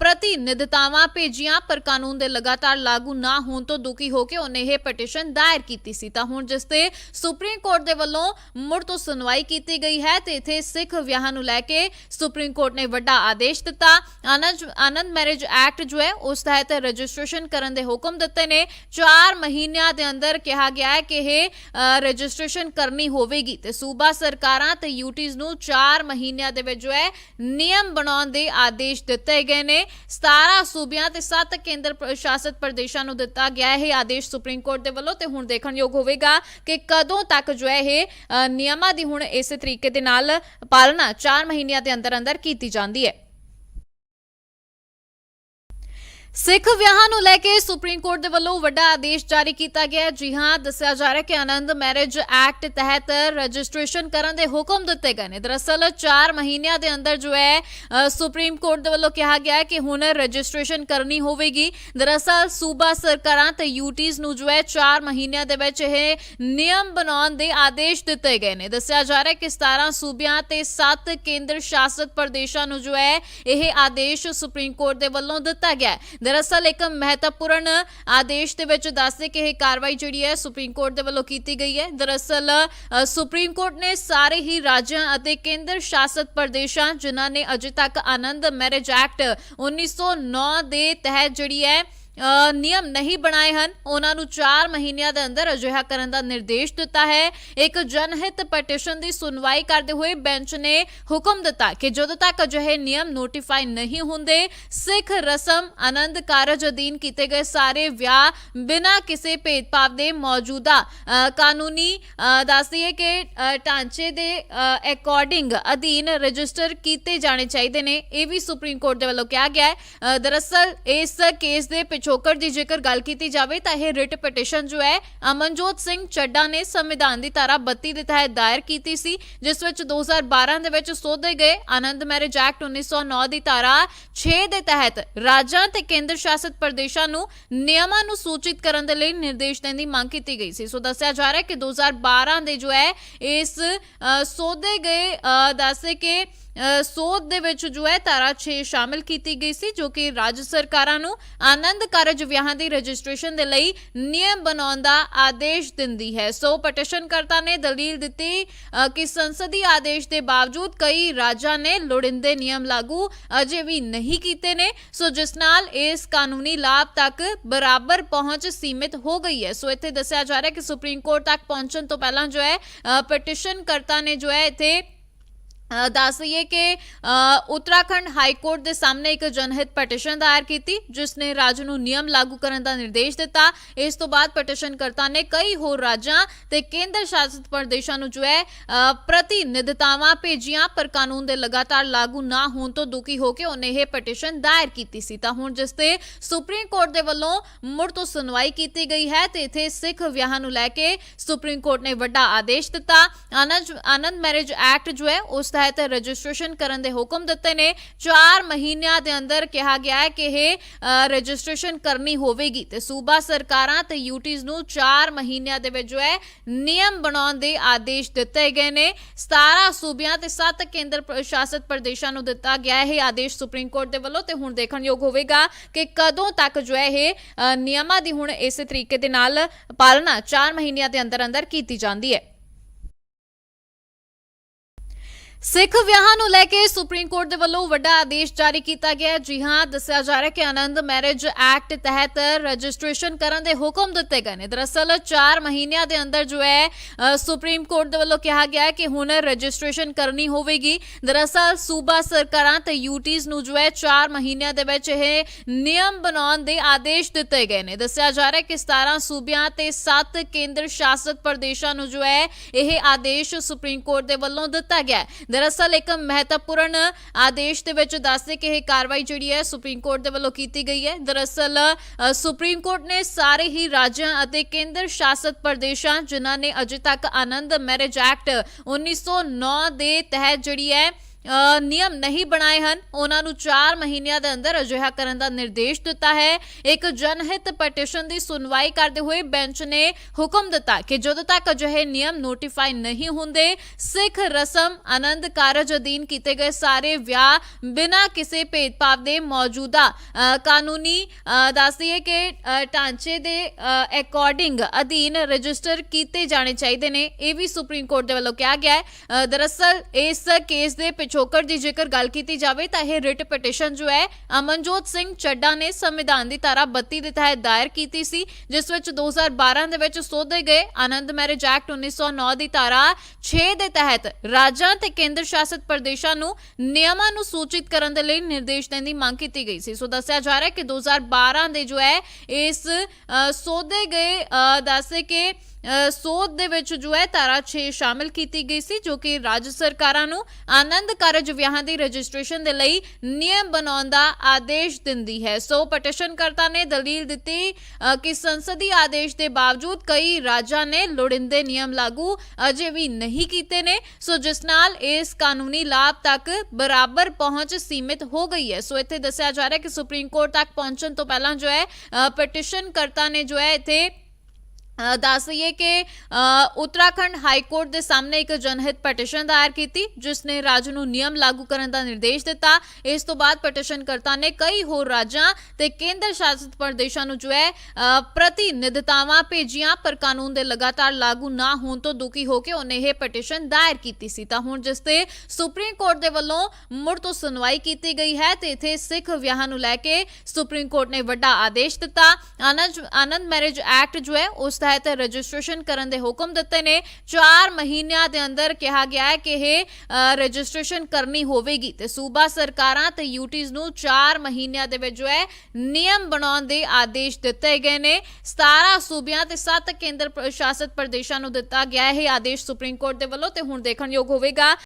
ਪ੍ਰਤੀਨਿਧਤਾਵਾਂ ਭੇਜੀਆਂ, ਪਰ ਕਾਨੂੰਨ ਦੇ ਲਗਾਤਾਰ ਲਾਗੂ ਨਾ ਹੋਣ ਤੋਂ ਦੁਖੀ ਹੋ ਕੇ ਉਹਨੇ ਇਹ ਪਟੀਸ਼ਨ ਦਾਇਰ ਕੀਤੀ ਸੀ। ਤਾਂ ਹੁਣ ਜਿਸ ਤੇ ਸੁਪਰੀਮ ਕੋਰਟ ਦੇ ਵੱਲੋਂ ਮੁੜ ਤੋਂ ਸੁਣਵਾਈ ਕੀਤੀ ਗਈ ਹੈ ਤੇ ਇਥੇ ਸਿੱਖ ਵਿਆਹਾਂ ਨੂੰ ਲੈ ਕੇ ਸੁਪਰੀਮ ਕੋਰਟ ਨੇ ਵੱਡਾ ਆਦੇਸ਼ ਦਿੱਤਾ। ਆਨੰਦ ਆਨੰਦ ਮੈਰਿਜ ਐਕਟ ਜੋ ਹੈ, ਉਸ ਤਹਿਤ ਰਜਿਸਟ੍ਰੇਸ਼ਨ ਕਰਨ ਦੇ ਹੁਕਮ ਦਿੱਤੇ ਨੇ। 4 ਮਹੀਨਿਆਂ ਦੇ ਅੰਦਰ ਕਿਹਾ ਗਿਆ ਹੈ ਕਿ ਇਹ ਰਜਿਸਟ੍ਰੇਸ਼ਨ ਕਰਨੀ ਹੋਵੇਗੀ। ਤੇ ਸੂਬਾ ਸਰਕਾਰਾਂ ਤੇ ਯੂਟੀਜ਼ ਨੂੰ 4 ਮਹੀਨਿਆਂ ਦੇ ਵਿੱਚ ਜੋ ਹੈ, ਨਿਯਮ ਬਣਾਉਣ ਦੇ ਆਦੇਸ਼ ਦਿੱਤੇ ਗਏ ਨੇ। 17 ਸੂਬਿਆਂ ਤੇ 7 ਕੇਂਦਰ ਪ- ਸ਼ਾਸਿਤ ਪ੍ਰਦੇਸ਼ਾਂ ਨੂੰ ਦਿੱਤਾ ਗਿਆ ਇਹ ਆਦੇਸ਼ ਸੁਪਰੀਮ ਕੋਰਟ ਦੇ ਵੱਲੋਂ ਤੇ ਹੁਣ ਦੇਖਣਯੋਗ ਹੋਵੇਗਾ ਕਿ ਕਦੋਂ ਤੱਕ ਜੋ ਹੈ ਇਹ ਨਿਯਮਾਂ ਦੀ ਹੁਣ ਇਸੇ ਤਰੀਕੇ ਦੇ ਨਾਲ ਪਾਲਣਾ 4 ਮਹੀਨਿਆਂ ਦੇ ਅੰਦਰ ਅੰਦਰ ਕੀਤੀ ਜਾਂਦੀ ਹੈ। ਸਿੱਖ ਵਿਆਹਾਂ ਨੂੰ ਲੈ ਕੇ ਸੁਪਰੀਮ ਕੋਰਟ ਦੇ ਵੱਲੋਂ ਵੱਡਾ ਆਦੇਸ਼ ਜਾਰੀ ਕੀਤਾ ਗਿਆ ਹੈ। ਜੀ ਹਾਂ, ਦੱਸਿਆ ਜਾ ਰਿਹਾ ਕਿ ਆਨੰਦ ਮੈਰਿਜ ਐਕਟ ਤਹਿਤ ਰਜਿਸਟ੍ਰੇਸ਼ਨ ਕਰਨ ਦੇ ਹੁਕਮ ਦਿੱਤੇ ਗਏ ਨੇ। ਦਰਅਸਲ 4 ਮਹੀਨਿਆਂ ਦੇ ਅੰਦਰ ਜੋ ਹੈ ਸੁਪਰੀਮ ਕੋਰਟ ਦੇ ਵੱਲੋਂ ਕਿਹਾ ਗਿਆ ਹੈ ਕਿ ਹੁਣ ਰਜਿਸਟ੍ਰੇਸ਼ਨ ਕਰਨੀ ਹੋਵੇਗੀ। ਦਰਅਸਲ ਸੂਬਾ ਸਰਕਾਰਾਂ ਤੇ ਯੂਟੀਜ਼ ਨੂੰ ਜੋ ਹੈ 4 ਮਹੀਨਿਆਂ ਦੇ ਵਿੱਚ ਇਹ ਨਿਯਮ ਬਣਾਉਣ ਦੇ ਆਦੇਸ਼ ਦਿੱਤੇ ਗਏ ਨੇ। ਦੱਸਿਆ ਜਾ ਰਿਹਾ ਹੈ ਕਿ 17 ਸੂਬਿਆਂ ਤੇ 7 ਕੇਂਦਰ ਸ਼ਾਸਿਤ ਪ੍ਰਦੇਸ਼ਾਂ ਨੂੰ ਜੋ ਹੈ, ਇਹ ਆਦੇਸ਼ ਸੁਪਰੀਮ ਕੋਰਟ ਦੇ ਵੱਲੋਂ ਦਿੱਤਾ ਗਿਆ ਹੈ। ਦਰਅਸਲ ਇੱਕ ਮਹੱਤਵਪੂਰਨ ਆਦੇਸ਼ ਦੇ ਵਿੱਚ ਦੱਸਦੇ ਕਿ ਇਹ ਕਾਰਵਾਈ ਜਿਹੜੀ ਹੈ ਸੁਪਰੀਮ ਕੋਰਟ ਦੇ ਵੱਲੋਂ ਕੀਤੀ ਗਈ ਹੈ। ਦਰਅਸਲ ਸੁਪਰੀਮ ਕੋਰਟ ਨੇ ਸਾਰੇ ਹੀ ਰਾਜਾਂ ਅਤੇ ਕੇਂਦਰ ਸ਼ਾਸਤ ਪ੍ਰਦੇਸ਼ਾਂ ਜਿਨ੍ਹਾਂ ਨੇ ਅਜੇ ਤੱਕ ਆਨੰਦ ਮੈਰਿਜ ਐਕਟ 1909 ਦੇ ਤਹਿਤ ਜਿਹੜੀ ਹੈ ਨਿਯਮ ਨਹੀਂ ਬਣਾਏ ਹਨ। ਉਹਨਾਂ ਨੂੰ 4 ਮਹੀਨਿਆਂ ਦੇ ਅੰਦਰ ਅਜਿਹਾ ਕਰਨ ਦਾ ਨਿਰਦੇਸ਼ ਦਿੱਤਾ ਹੈ। ਇੱਕ ਜਨਹਿਤ ਪਟੀਸ਼ਨ ਦੀ ਸੁਣਵਾਈ ਕਰਦੇ ਹੋਏ ਬੈਂਚ ਨੇ ਹੁਕਮ ਦਿੱਤਾ ਕਿ ਜਦੋਂ ਤੱਕ ਅਜਿਹੇ ਨਿਯਮ ਨੋਟੀਫਾਈ ਨਹੀਂ ਹੁੰਦੇ, ਸਿੱਖ ਰਸਮ, ਆਨੰਦ ਕਾਰਜ ਅਧੀਨ ਕੀਤੇ ਗਏ ਸਾਰੇ ਵਿਆਹ ਬਿਨਾਂ ਕਿਸੇ ਭੇਦਭਾਵ ਦੇ ਮੌਜੂਦਾ ਕਾਨੂੰਨੀ ਦੱਸਦੀ ਹੈ ਕਿ ਢਾਂਚੇ ਦੇ ਅਕੋਰਡਿੰਗ ਅਧੀਨ ਰਜਿਸਟਰ ਕੀਤੇ ਜਾਣੇ ਚਾਹੀਦੇ ਨੇ। ਇਹ ਵੀ ਸੁਪਰੀਮ ਕੋਰਟ ਦੇ ਵੱਲੋਂ ਕਿਹਾ ਗਿਆ ਹੈ। ਦਰਅਸਲ ਇਸ ਕੇਸ ਦੇ ਪਿਛੋਕੜ ਦੀ ਜੇਕਰ ਗੱਲ ਕੀਤੀ ਜਾਵੇ ਤਾਂ ਇਹ ਰਿਟ ਪਟੀਸ਼ਨ ਜੋ ਹੈ, ਅਮਨਜੋਤ ਸਿੰਘ ਚੱਡਾ ਨੇ ਸੰਵਿਧਾਨ ਦੀ ਧਾਰਾ 32 ਦੇ ਤਹਿਤ ਦਾਇਰ ਕੀਤੀ ਸੀ, ਜਿਸ ਵਿੱਚ 2012 ਦੇ ਵਿੱਚ ਸੋਧੇ ਗਏ ਆਨੰਦ ਮੈਰਿਜ ਐਕਟ 1909 ਦੀ ਧਾਰਾ 6 ਦੇ ਤਹਿਤ ਰਾਜਾਂ ਤੇ ਕੇਂਦਰ ਸ਼ਾਸਿਤ ਪ੍ਰਦੇਸ਼ਾਂ ਨੂੰ ਨਿਯਮਾਂ ਨੂੰ ਸੂਚਿਤ ਕਰਨ ਦੇ ਲਈ ਨਿਰਦੇਸ਼ ਦੇਣ ਦੀ ਮੰਗ ਕੀਤੀ ਗਈ ਸੀ। ਸੋ ਦੱਸਿਆ ਜਾ ਰਿਹਾ ਹੈ ਕਿ 2012 ਦੇ ਜੋ ਹੈ, ਇਸ ਸੋਧੇ ਗਏ ਦੱਸੇ ਕਿ ਸੋਧ ਦੇ ਵਿੱਚ ਜੋ ਹੈ ਧਾਰਾ 6 ਸ਼ਾਮਿਲ ਕੀਤੀ ਗਈ ਸੀ, ਜੋ ਕਿ ਰਾਜ ਸਰਕਾਰਾਂ ਨੂੰ ਆਨੰਦ ਕਾਰਜ ਵਿਆਹਾਂ ਦੀ ਰਜਿਸਟ੍ਰੇਸ਼ਨ ਦੇ ਲਈ ਨਿਯਮ ਬਣਾਉਣ ਦਾ ਆਦੇਸ਼ ਦਿੰਦੀ ਹੈ। ਸੋ ਪਟੀਸ਼ਨਕਰਤਾ ਨੇ ਦਲੀਲ ਦਿੱਤੀ ਕਿ ਸੰਸਦੀ ਆਦੇਸ਼ ਦੇ ਬਾਵਜੂਦ ਕਈ ਰਾਜਾਂ ਨੇ ਲੋੜਿੰਦੇ ਨਿਯਮ ਲਾਗੂ ਅਜੇ ਵੀ ਨਹੀਂ ਕੀਤੇ ਨੇ। ਸੋ ਜਿਸ ਨਾਲ ਇਸ ਕਾਨੂੰਨੀ ਲਾਭ ਤੱਕ ਬਰਾਬਰ ਪਹੁੰਚ ਸੀਮਿਤ ਹੋ ਗਈ ਹੈ। ਸੋ ਇੱਥੇ ਦੱਸਿਆ ਜਾ ਰਿਹਾ ਹੈ ਕਿ ਸੁਪਰੀਮ ਕੋਰਟ ਤੱਕ ਪਹੁੰਚਣ ਤੋਂ ਪਹਿਲਾਂ ਜੋ ਹੈ ਪਟੀਸ਼ਨ ਕਰਤਾ ਨੇ ਜੋ ਹੈ ਇੱਥੇ ਦੱਸ ਦਈਏ ਕਿ ਉੱਤਰਾਖੰਡ ਹਾਈ ਕੋਰਟ ਦੇ ਸਾਹਮਣੇ ਇੱਕ ਜਨਹਿਤ ਪਟੀਸ਼ਨ ਦਾਇਰ ਕੀਤੀ, ਜਿਸ ਨੇ ਰਾਜ ਨੂੰ ਨਿਯਮ ਲਾਗੂ ਕਰਨ ਦਾ ਨਿਰਦੇਸ਼ ਦਿੱਤਾ। ਇਸ ਤੋਂ ਬਾਅਦ ਪਟੀਸ਼ਨਕਰਤਾ ਨੇ ਕਈ ਹੋਰ ਰਾਜਾਂ ਤੇ ਕੇਂਦਰ ਸ਼ਾਸਿਤ ਪ੍ਰਦੇਸ਼ਾਂ ਨੂੰ ਜੋ ਹੈ ਪ੍ਰਤੀਨਿਧਤਾਵਾਂ ਭੇਜੀਆਂ, ਪਰ ਕਾਨੂੰਨ ਦੇ ਲਗਾਤਾਰ ਲਾਗੂ ਨਾ ਹੋਣ ਤੋਂ ਦੁਖੀ ਹੋ ਕੇ ਉਹਨੇ ਇਹ ਪਟੀਸ਼ਨ ਦਾਇਰ ਕੀਤੀ ਸੀ। ਤਾਂ ਹੁਣ ਜਿਸ ਤੇ ਸੁਪਰੀਮ ਕੋਰਟ ਦੇ ਵੱਲੋਂ ਮੁੜ ਤੋਂ ਸੁਣਵਾਈ ਕੀਤੀ ਗਈ ਹੈ, ਤੇ ਇਥੇ ਸਿੱਖ ਵਿਆਹਾਂ ਨੂੰ ਲੈ ਕੇ ਸੁਪਰੀਮ ਕੋਰਟ ਨੇ ਵੱਡਾ ਆਦੇਸ਼ ਦਿੱਤਾ। ਆਨੰਦ ਆਨੰਦ ਮੈਰਿਜ ਐਕਟ ਜੋ ਹੈ, ਉਸ ਤਹਿਤ ਰਜਿਸਟ੍ਰੇਸ਼ਨ ਕਰਨ ਦੇ ਹੁਕਮ ਦਿੱਤੇ ਨੇ। 4 ਮਹੀਨਿਆਂ ਦੇ ਅੰਦਰ ਕਿਹਾ ਗਿਆ ਹੈ ਕਿ ਇਹ ਰਜਿਸਟ੍ਰੇਸ਼ਨ ਕਰਨੀ ਹੋਵੇਗੀ ਤੇ ਸੂਬਾ ਸਰਕਾਰਾਂ ਤੇ ਯੂਟੀਜ਼ ਨੂੰ 4 ਮਹੀਨਿਆਂ ਦੇ ਵਿੱਚ ਜੋ ਹੈ, ਨਿਯਮ ਬਣਾਉਣ ਦੇ ਆਦੇਸ਼ ਦਿੱਤੇ ਗਏ ਨੇ। 17 ਸੂਬਿਆਂ ਤੇ 7 ਕੇਂਦਰ ਪ- ਪ੍ਰਦੇਸ਼ਾਂ ਨੂੰ ਦਿੱਤਾ ਗਿਆ ਇਹ ਆਦੇਸ਼ ਸੁਪਰੀਮ ਕੋਰਟ ਦੇ ਵੱਲੋਂ ਤੇ ਹੁਣ ਦੇਖਣਯੋਗ ਹੋਵੇਗਾ ਕਿ ਕਦੋਂ ਤੱਕ ਜੋ ਹੈ ਇਹ ਨਿਯਮਾਂ ਦੀ ਹੁਣ ਇਸੇ ਤਰੀਕੇ ਦੇ ਨਾਲ ਪਾਲਣਾ 4 ਮਹੀਨਿਆਂ ਦੇ ਅੰਦਰ ਅੰਦਰ ਕੀਤੀ ਜਾਂਦੀ ਹੈ। ਸਿੱਖ ਵਿਆਹਾਂ ਨੂੰ ਲੈ ਕੇ ਸੁਪਰੀਮ ਕੋਰਟ ਦੇ ਵੱਲੋਂ ਵੱਡਾ ਆਦੇਸ਼ ਜਾਰੀ ਕੀਤਾ ਗਿਆ ਹੈ। ਜੀ ਹਾਂ, ਦੱਸਿਆ ਜਾ ਰਿਹਾ ਹੈ ਕਿ ਆਨੰਦ ਮੈਰਿਜ ਐਕਟ ਤਹਿਤ ਰਜਿਸਟ੍ਰੇਸ਼ਨ ਕਰਨ ਦੇ ਹੁਕਮ ਦਿੱਤੇ ਗਏ ਨੇ। ਦਰਅਸਲ 4 ਮਹੀਨਿਆਂ ਦੇ ਅੰਦਰ ਜੋ ਹੈ ਸੁਪਰੀਮ ਕੋਰਟ ਦੇ ਵੱਲੋਂ ਕਿਹਾ ਗਿਆ ਹੈ ਕਿ ਹੁਣ ਰਜਿਸਟ੍ਰੇਸ਼ਨ ਕਰਨੀ ਹੋਵੇਗੀ। ਦਰਅਸਲ ਸੂਬਾ ਸਰਕਾਰਾਂ ਤੇ ਯੂਟੀਜ਼ ਨੂੰ ਜੋ ਹੈ 4 ਮਹੀਨਿਆਂ ਦੇ ਵਿੱਚ ਇਹ ਨਿਯਮ ਬਣਾਉਣ ਦੇ ਆਦੇਸ਼ ਦਿੱਤੇ ਗਏ ਨੇ। ਦੱਸਿਆ ਜਾ ਰਿਹਾ ਹੈ ਕਿ 17 ਸੂਬਿਆਂ ਤੇ 7 ਕੇਂਦਰ ਸ਼ਾਸਿਤ ਪ੍ਰਦੇਸ਼ਾਂ ਨੂੰ ਜੋ ਹੈ, ਇਹ ਆਦੇਸ਼ ਸੁਪਰੀਮ ਕੋਰਟ ਦੇ ਵੱਲੋਂ ਦਿੱਤਾ ਗਿਆ ਹੈ। ਦਰਅਸਲ ਇੱਕ ਮਹੱਤਵਪੂਰਨ ਆਦੇਸ਼ ਦੇ ਵਿੱਚ ਦੱਸਦੇ ਕਿ ਇਹ ਕਾਰਵਾਈ ਜਿਹੜੀ ਹੈ ਸੁਪਰੀਮ ਕੋਰਟ ਦੇ ਵੱਲੋਂ ਕੀਤੀ ਗਈ ਹੈ। ਦਰਅਸਲ ਸੁਪਰੀਮ ਕੋਰਟ ਨੇ ਸਾਰੇ ਹੀ ਰਾਜਾਂ ਅਤੇ ਕੇਂਦਰ ਸ਼ਾਸਤ ਪ੍ਰਦੇਸ਼ਾਂ ਜਿਨ੍ਹਾਂ ਨੇ ਅਜੇ ਤੱਕ ਆਨੰਦ ਮੈਰਿਜ ਐਕਟ 1909 ਦੇ ਤਹਿਤ ਜਿਹੜੀ ਹੈ ਨਿਯਮ ਨਹੀਂ ਬਣਾਏ ਹਨ। ਉਹਨਾਂ ਨੂੰ 4 ਮਹੀਨਿਆਂ ਦੇ ਅੰਦਰ ਅਜਿਹਾ ਕਰਨ ਦਾ ਨਿਰਦੇਸ਼ ਦਿੱਤਾ ਹੈ। ਇੱਕ ਜਨਹਿਤ ਪਟੀਸ਼ਨ ਦੀ ਸੁਣਵਾਈ ਕਰਦੇ ਹੋਏ ਬੈਂਚ ਨੇ ਹੁਕਮ ਦਿੱਤਾ ਕਿ ਜਦੋਂ ਤੱਕ ਅਜਿਹੇ ਨਿਯਮ ਨੋਟੀਫਾਈ ਨਹੀਂ ਹੁੰਦੇ, ਸਿੱਖ ਰਸਮ, ਆਨੰਦ ਕਾਰਜ ਅਧੀਨ ਕੀਤੇ ਗਏ ਸਾਰੇ ਵਿਆਹ ਬਿਨਾਂ ਕਿਸੇ ਭੇਦਭਾਵ ਦੇ ਮੌਜੂਦਾ ਕਾਨੂੰਨੀ ਦੱਸਦੀ ਹੈ ਕਿ ਢਾਂਚੇ ਦੇ ਅਕੋਰਡਿੰਗ ਅਧੀਨ ਰਜਿਸਟਰ ਕੀਤੇ ਜਾਣੇ ਚਾਹੀਦੇ ਨੇ। ਇਹ ਵੀ ਸੁਪਰੀਮ ਕੋਰਟ ਦੇ ਵੱਲੋਂ ਕਿਹਾ ਗਿਆ ਹੈ। ਦਰਅਸਲ ਇਸ ਕੇਸ ਦੇ ਪਿਛੋਕੜ ਦੀ ਜੇਕਰ ਗੱਲ ਕੀਤੀ ਜਾਵੇ ਤਾਂ ਇਹ ਰਿਟ ਪਟੀਸ਼ਨ ਜੋ ਹੈ, ਅਮਨਜੋਤ ਸਿੰਘ ਚੱਡਾ ਨੇ ਸੰਵਿਧਾਨ ਦੀ ਧਾਰਾ 32 ਦੇ ਤਹਿਤ ਦਾਇਰ ਕੀਤੀ ਸੀ, ਜਿਸ ਵਿੱਚ 2012 ਦੇ ਵਿੱਚ ਸੋਧੇ ਗਏ ਆਨੰਦ ਮੈਰਿਜ ਐਕਟ 1909 ਦੀ ਧਾਰਾ 6 ਦੇ ਤਹਿਤ ਰਾਜਾਂ ਤੇ ਕੇਂਦਰ ਸ਼ਾਸਿਤ ਪ੍ਰਦੇਸ਼ਾਂ ਨੂੰ ਨਿਯਮਾਂ ਨੂੰ ਸੂਚਿਤ ਕਰਨ ਦੇ ਲਈ ਨਿਰਦੇਸ਼ ਦੇਣ ਦੀ ਮੰਗ ਕੀਤੀ ਗਈ ਸੀ। ਸੋ ਦੱਸਿਆ ਜਾ ਰਿਹਾ ਹੈ ਕਿ 2012 ਦੇ ਜੋ ਹੈ, ਇਸ ਸੋਧੇ ਗਏ ਦੱਸੇ ਕਿ ਸੋਧ ਦੇ ਵਿੱਚ ਜੋ ਹੈ ਧਾਰਾ 6 ਸ਼ਾਮਿਲ ਕੀਤੀ ਗਈ ਸੀ, ਜੋ ਕਿ ਰਾਜ ਸਰਕਾਰਾਂ ਨੂੰ ਆਨੰਦ ਕਾਰਜ ਵਿਆਹਾਂ ਦੀ ਰਜਿਸਟ੍ਰੇਸ਼ਨ ਦੇ ਲਈ ਨਿਯਮ ਬਣਾਉਣ ਦਾ ਆਦੇਸ਼ ਦਿੰਦੀ ਹੈ। ਸੋ ਪਟੀਸ਼ਨਕਰਤਾ ਨੇ ਦਲੀਲ ਦਿੱਤੀ ਕਿ ਸੰਸਦੀ ਆਦੇਸ਼ ਦੇ ਬਾਵਜੂਦ ਕਈ ਰਾਜਾਂ ਨੇ ਲੋੜਿੰਦੇ ਨਿਯਮ ਲਾਗੂ ਅਜੇ ਵੀ ਨਹੀਂ ਕੀਤੇ ਨੇ। ਸੋ ਜਿਸ ਨਾਲ ਇਸ ਕਾਨੂੰਨੀ ਲਾਭ ਤੱਕ ਬਰਾਬਰ ਪਹੁੰਚ ਸੀਮਿਤ ਹੋ ਗਈ ਹੈ। ਸੋ ਇੱਥੇ ਦੱਸਿਆ ਜਾ ਰਿਹਾ ਹੈ ਕਿ ਸੁਪਰੀਮ ਕੋਰਟ ਤੱਕ ਪਹੁੰਚਣ ਤੋਂ ਪਹਿਲਾਂ ਜੋ ਹੈ ਪਟੀਸ਼ਨਕਰਤਾ ਨੇ ਜੋ ਹੈ ਇੱਥੇ ਦੱਸ ਦਈਏ ਕਿ ਉੱਤਰਾਖੰਡ ਹਾਈ ਕੋਰਟ ਦੇ ਸਾਹਮਣੇ ਇੱਕ ਜਨਹਿਤ ਪਟੀਸ਼ਨ ਦਾਇਰ ਕੀਤੀ, ਜਿਸ ਨੇ ਰਾਜ ਨੂੰ ਨਿਯਮ ਲਾਗੂ ਕਰਨ ਦਾ ਨਿਰਦੇਸ਼ ਦਿੱਤਾ। ਇਸ ਤੋਂ ਬਾਅਦ ਪਟੀਸ਼ਨਕਰਤਾ ਨੇ ਕਈ ਹੋਰ ਰਾਜਾਂ ਤੇ ਕੇਂਦਰ ਸ਼ਾਸਿਤ ਪ੍ਰਦੇਸ਼ਾਂ ਨੂੰ ਜੋ ਹੈ ਪ੍ਰਤੀਨਿਧਤਾਵਾਂ ਭੇਜੀਆਂ, ਪਰ ਕਾਨੂੰਨ ਦੇ ਲਗਾਤਾਰ ਲਾਗੂ ਨਾ ਹੋਣ ਤੋਂ ਦੁਖੀ ਹੋ ਕੇ ਉਹਨੇ ਇਹ ਪਟੀਸ਼ਨ ਦਾਇਰ ਕੀਤੀ ਸੀ। ਤਾਂ ਹੁਣ ਜਿਸ ਤੇ ਸੁਪਰੀਮ ਕੋਰਟ ਦੇ ਵੱਲੋਂ ਮੁੜ ਤੋਂ ਸੁਣਵਾਈ ਕੀਤੀ ਗਈ ਹੈ ਤੇ ਇਥੇ ਸਿੱਖ ਵਿਆਹਾਂ ਨੂੰ ਲੈ ਕੇ ਸੁਪਰੀਮ ਕੋਰਟ ਨੇ ਵੱਡਾ ਆਦੇਸ਼ ਦਿੱਤਾ। ਆਨੰਦ ਆਨੰਦ ਮੈਰਿਜ ਐਕਟ ਜੋ ਹੈ, ਉਸ ਤਹਿਤ ਰਜਿਸਟ੍ਰੇਸ਼ਨ ਕਰਨ ਦੇ ਹੁਕਮ ਦਿੱਤੇ ਨੇ। 4 ਮਹੀਨਿਆਂ ਦੇ ਅੰਦਰ ਕਿਹਾ ਗਿਆ ਹੈ ਕਿ ਇਹ ਰਜਿਸਟ੍ਰੇਸ਼ਨ ਕਰਨੀ ਹੋਵੇਗੀ। ਤੇ ਸੂਬਾ ਸਰਕਾਰਾਂ ਤੇ ਯੂਟੀਜ਼ ਨੂੰ 4 ਮਹੀਨਿਆਂ ਦੇ ਵਿੱਚ ਜੋ ਹੈ, ਨਿਯਮ ਬਣਾਉਣ ਦੇ ਆਦੇਸ਼ ਦਿੱਤੇ ਗਏ ਨੇ। 17 ਸੂਬਿਆਂ ਤੇ 7 ਕੇਂਦਰ ਪ- ਸ਼ਾਸਿਤ ਪ੍ਰਦੇਸ਼ਾਂ ਨੂੰ ਦਿੱਤਾ ਗਿਆ ਹੈ ਇਹ ਆਦੇਸ਼ ਸੁਪਰੀਮ ਕੋਰਟ ਦੇ ਵੱਲੋਂ ਤੇ ਹੁਣ ਦੇਖਣਯੋਗ ਹੋਵੇਗਾ।